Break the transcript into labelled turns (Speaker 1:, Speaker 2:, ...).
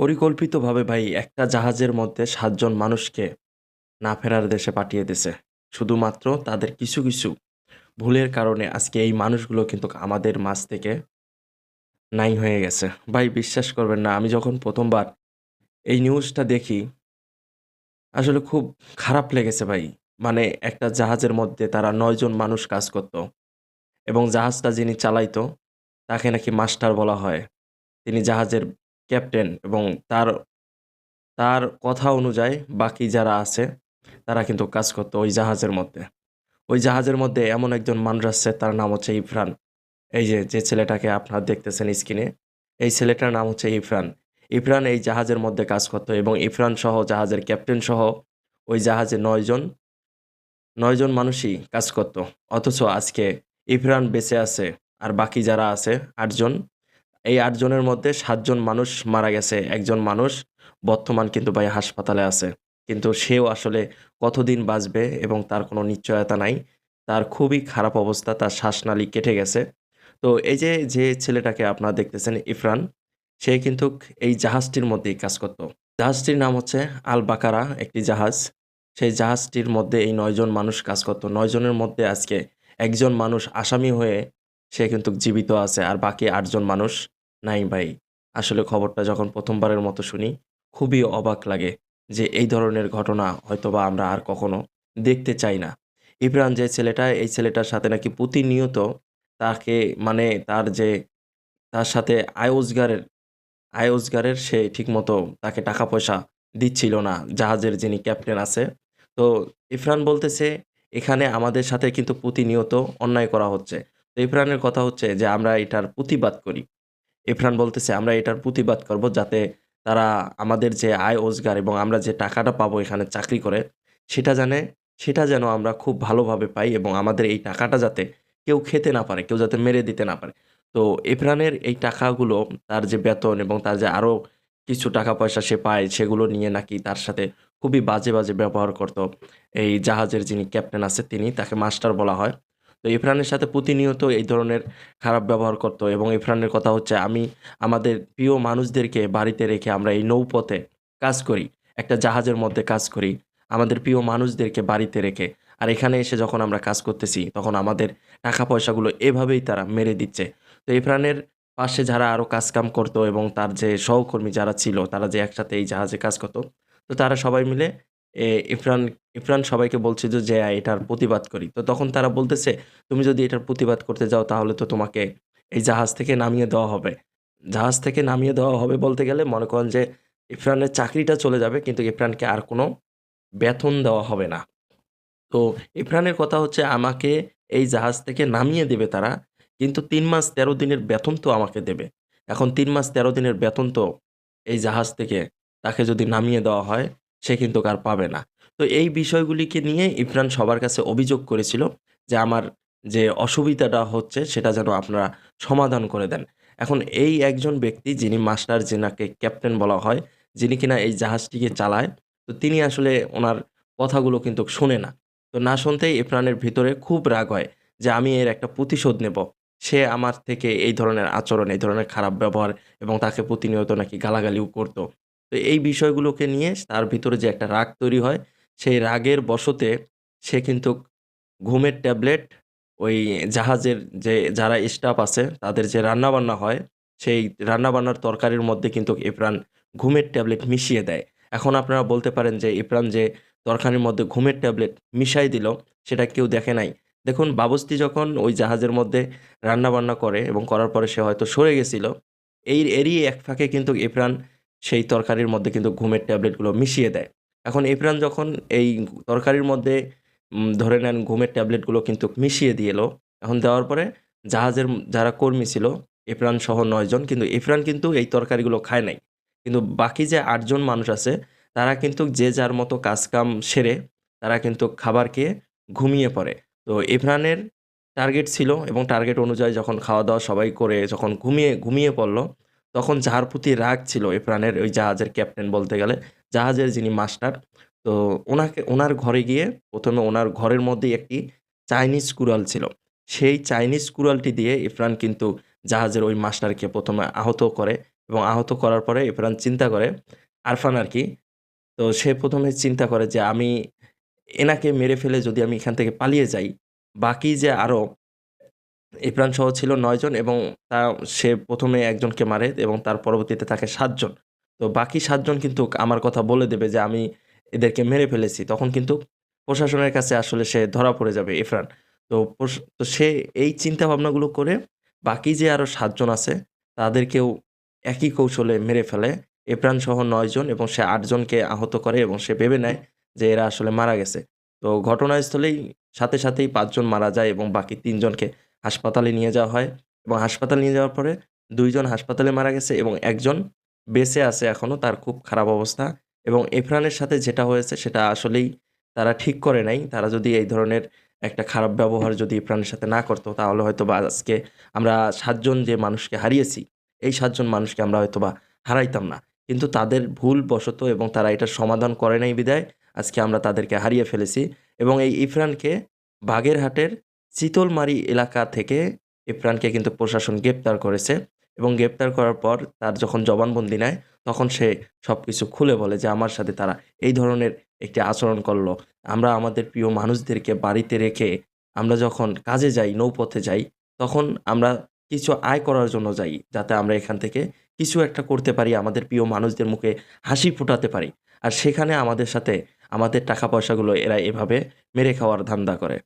Speaker 1: পরিকল্পিতভাবে ভাই একটা জাহাজের মধ্যে সাতজন মানুষকে না ফেরার দেশে পাঠিয়ে দিছে। শুধুমাত্র তাদের কিছু, কিছু ভুলের কারণে আজকে এই মানুষগুলো কিন্তু আমাদের মাঝ থেকে নাই হয়ে গেছে। ভাই বিশ্বাস করবেন না আমি যখন প্রথমবার এই নিউজটা দেখি আসলে খুব খারাপ লেগেছে ভাই। মানে একটা জাহাজের মধ্যে তারা নয়জন মানুষ কাজ করত। এবং জাহাজটা যিনি চালাইতো তাকে নাকি মাস্টার বলা হয়। তিনি জাহাজের ক্যাপ্টেন এবং তার তার কথা অনুযায়ী বাকি যারা আছে তারা কিন্তু কাজ করতো ওই জাহাজের মধ্যে। ওই জাহাজের মধ্যে এমন একজন মানুষ আছে তার নাম হচ্ছে ইফরান এই যে, যে ছেলেটাকে আপনারা দেখতেছেন স্ক্রিনে, এই ছেলেটার নাম হচ্ছে ইফরান ইফরান এই জাহাজের মধ্যে কাজ করতো এবং ইফরান সহ জাহাজের ক্যাপ্টেন সহ ওই জাহাজে নয়জন নয়জন মানুষই কাজ করত। অথচ আজকে ইফরান বেঁচে আছে আর বাকি যারা আছে ৮ জন। এই আটজনের মধ্যে সাতজন মানুষ মারা গেছে। একজন মানুষ বর্তমান কিন্তু ভাই হাসপাতালে আছে। কিন্তু সেও আসলে কতদিন বাঁচবে এবং তার কোনো নিশ্চয়তা নাই। তার খুবই খারাপ অবস্থা, তার শ্বাসনালী কেটে গেছে। তো এই যে, যে ছেলেটাকে আপনারা দেখতেছেন ইফরান সে কিন্তু এই জাহাজটির মধ্যেই কাজ করত। জাহাজটির নাম হচ্ছে আল বাকারা একটি জাহাজ। সেই জাহাজটির মধ্যে এই নয়জন মানুষ কাজ করত। নয়জনের মধ্যে আজকে একজন মানুষ আসামি হয়ে সে কিন্তু জীবিত আছে আর বাকি আটজন মানুষ নাই ভাই। আসলে খবরটা যখন প্রথমবারের মতো শুনি খুবই অবাক লাগে যে এই ধরনের ঘটনা হয়তোবা আমরা আর কখনো দেখতে চাই না। ইরফান যে ছেলেটা, এই ছেলেটার সাথে নাকি প্রতিনিয়ত তাকে মানে তার যে তার সাথে আয় রোজগারের আয় রোজগারের সে ঠিকমতো তাকে টাকা পয়সা দিচ্ছিল না জাহাজের যিনি ক্যাপ্টেন আছে। তো ইফরান বলতেছে এখানে আমাদের সাথে কিন্তু প্রতিনিয়ত অন্যায় করা হচ্ছে। তো ইফরানের কথা হচ্ছে যে আমরা এটার প্রতিবাদ করি। ইরফান বলতেছে আমরা এটার প্রতিবাদ করব যাতে তারা আমাদের যে আয় রোজগার এবং আমরা যে টাকাটা পাবো এখানে চাকরি করে সেটা জানে সেটা যেন আমরা খুব ভালোভাবে পাই এবং আমাদের এই টাকাটা যাতে কেউ খেতে না পারে, কেউ যাতে মেরে দিতে না পারে। তো ইরফানের এই টাকাগুলো তার যে বেতন এবং তার যে আরও কিছু টাকা পয়সা সে পায় সেগুলো নিয়ে নাকি তার সাথে খুবই বাজে, বাজে ব্যবহার করত। এই জাহাজের যিনি ক্যাপ্টেন আছে তিনি, তাকে মাস্টার বলা হয়। তো ইরফানের সাথে প্রতিনিয়ত এই ধরনের খারাপ ব্যবহার করত এবং ইরফানের কথা হচ্ছে, আমি আমাদের প্রিয় মানুষদেরকে বাড়িতে রেখে আমরা এই নৌপথে কাজ করি। একটা জাহাজের মধ্যে কাজ করি। আমাদের প্রিয় মানুষদেরকে বাড়িতে রেখে। আর এখানে এসে যখন আমরা কাজ করতেছি, তখন আমাদের টাকা পয়সাগুলো এভাবেই তারা মেরে দিচ্ছে। তো ইরফানের পাশে যারা আরও কাজকাম করত এবং তার যে সহকর্মী যারা ছিল, তারা যে একসাথে এই জাহাজে কাজ করত। তো তারা সবাই মিলে ইফরান ইরফান সবাইকে বলছে যে এটার প্রতিবাদ করি। তো তখন তারা বলতেছে, তুমি যদি এটার প্রতিবাদ করতে যাও, তাহলে তো তোমাকে এই জাহাজ থেকে নামিয়ে দেওয়া হবে। জাহাজ থেকে নামিয়ে দেওয়া হবে বলতে গেলে মনে করেন যে ইফরানের চাকরিটা চলে যাবে, কিন্তু ইফরানকে আর কোনো বেতন দেওয়া হবে না। তো ইফরানের কথা হচ্ছে, আমাকে এই জাহাজ থেকে নামিয়ে দেবে তারা। কিন্তু তিন মাস ১৩ দিনের বেতন তো আমাকে দেবে। এখন তিন মাস ১৩ দিনের বেতন তো এই জাহাজ থেকে তাকে যদি নামিয়ে দেওয়া হয় সে কিন্তু আর পাবে না। তো এই বিষয়গুলিকে নিয়ে ইরফান সবার কাছে অভিযোগ করেছিল যে আমার যে অসুবিধাটা হচ্ছে সেটা যেন আপনারা সমাধান করে দেন। এখন এই একজন ব্যক্তি যিনি মাস্টার যেনাকে ক্যাপ্টেন বলা হয়, যিনি কিনা এই জাহাজটিকে চালায়, তো তিনি আসলে ওনার কথাগুলো কিন্তু শোনে না। তো না শুনতেই ইরফানের ভিতরে খুব রাগ হয় যে আমি এর একটা প্রতিশোধ নেব। সে আমার থেকে এই ধরনের আচরণ, এই ধরনের খারাপ ব্যবহার এবং তাকে প্রতিনিয়ত নাকি গালাগালিও করত। তো এই বিষয়গুলোকে নিয়ে তার ভিতরে যে একটা রাগ তৈরি হয়, সেই রাগের বশতে সে কিন্তু ঘুমের ট্যাবলেট ওই জাহাজের যে যারা স্টাফ আছে তাদের যে রান্নাবান্না হয়, সেই রান্নাবান্নার তরকারির মধ্যে কিন্তু ইরফান ঘুমের ট্যাবলেট মিশিয়ে দেয়। এখন আপনারা বলতে পারেন যে ইরফান যে তরকারির মধ্যে ঘুমের ট্যাবলেট মিশাই দিল সেটা কেউ দেখে নাই। দেখুন বাবস্তি যখন ওই জাহাজের মধ্যে রান্নাবান্না করে এবং করার পরে সে হয়তো সরে গেছিল। এই এরই এক ফাঁকে কিন্তু ইরফান সেই তরকারির মধ্যে কিন্তু ঘুমের ট্যাবলেটগুলো মিশিয়ে দেয়। এখন ইরফান যখন এই তরকারির মধ্যে ধরে নেন ঘুমের ট্যাবলেটগুলো কিন্তু মিশিয়ে দিয়ে এলো। এখন দেওয়ার পরে জাহাজের যারা কর্মী ছিল ইরফান সহ নয়জন কিন্তু ইরফান কিন্তু এই তরকারিগুলো খায় নাই। কিন্তু বাকি যে আটজন মানুষ আছে তারা কিন্তু যে যার মতো কাজকাম সেরে তারা কিন্তু খাবার খেয়ে ঘুমিয়ে পড়ে। তো ইরফানের টার্গেট ছিল এবং টার্গেট অনুযায়ী যখন খাওয়া-দাওয়া সবাই করে যখন ঘুমিয়ে ঘুমিয়ে পড়ল, তখন যাহার প্রতি রাগ ছিল ইরফানের ওই জাহাজের ক্যাপ্টেন বলতে গেলে, জাহাজের যিনি মাস্টার, তো ওনাকে ওনার ঘরে গিয়ে প্রথমে ওনার ঘরের মধ্যেই একটি চাইনিজ কুড়াল ছিল। সেই চাইনিজ কুড়ালটি দিয়ে ইফরান কিন্তু জাহাজের ওই মাস্টারকে প্রথমে আহত করে এবং আহত করার পরে ইরফান চিন্তা করে আরফান আর কি তো সে প্রথমে চিন্তা করে যে আমি এনাকে মেরে ফেলে যদি আমি এখান থেকে পালিয়ে যাই, বাকি যে আরও ইরফান সহ ছিল নয়জন এবং তা, সে প্রথমে একজনকে মারে এবং তার পরবর্তীতে থাকে সাতজন তো বাকি সাতজন কিন্তু আমার কথা বলে দেবে যে আমি এদেরকে মেরে ফেলেছি। তখন কিন্তু প্রশাসনের কাছে আসলে সে ধরা পড়ে যাবে ইরফান। তো তো সে এই চিন্তা ভাবনাগুলো করে বাকি যে আরও সাতজন আছে, তাদেরকেও একই কৌশলে মেরে ফেলে। ইরফান সহ ৯ জন এবং সে আটজনকে আহত করে এবং সে ভেবে নেয় যে এরা আসলে মারা গেছে। তো ঘটনাস্থলেই সাথে সাথেই পাঁচজন মারা যায় এবং বাকি ৩ জনকে হাসপাতালে নিয়ে যাওয়া হয় এবং হাসপাতালে নিয়ে যাওয়ার পরে দুইজন হাসপাতালে মারা গেছে এবং একজন বেঁচে আছে এখনও তার খুব খারাপ অবস্থা এবং ইরফানের সাথে যেটা হয়েছে সেটা আসলেই তারা ঠিক করে নাই। তারা যদি এই ধরনের একটা খারাপ ব্যবহার যদি ইরফানের সাথে না করতো তাহলে হয়তো বা আজকে আমরা সাতজন যে মানুষকে হারিয়েছি, এই সাতজন মানুষকে আমরা হয়তো বা হারাইতাম না। কিন্তু তাদের ভুল ভুলবশত এবং তারা এটা সমাধান করে নাই বিদায় আজকে আমরা তাদেরকে হারিয়ে ফেলেছি এবং এই ইরফানকে বাগেরহাটের চিতলমারি এলাকা থেকে ইরফানকে কিন্তু প্রশাসন গ্রেপ্তার করেছে এবং গ্রেপ্তার করার পর তার যখন জবানবন্দি নেয় তখন সে সব কিছু খুলে বলে যে আমার সাথে তারা এই ধরনের একটি আচরণ করল। আমরা আমাদের প্রিয় মানুষদেরকে বাড়িতে রেখে আমরা যখন কাজে যাই, নৌপথে যাই তখন আমরা কিছু আয় করার জন্য যাই। যাতে আমরা এখান থেকে কিছু একটা করতে পারি, আমাদের প্রিয় মানুষদের মুখে হাসি ফোটাতে পারি। আর সেখানে আমাদের সাথে আমাদের টাকা পয়সাগুলো এরা এভাবে মেরে খাওয়ার ধান্দা করে।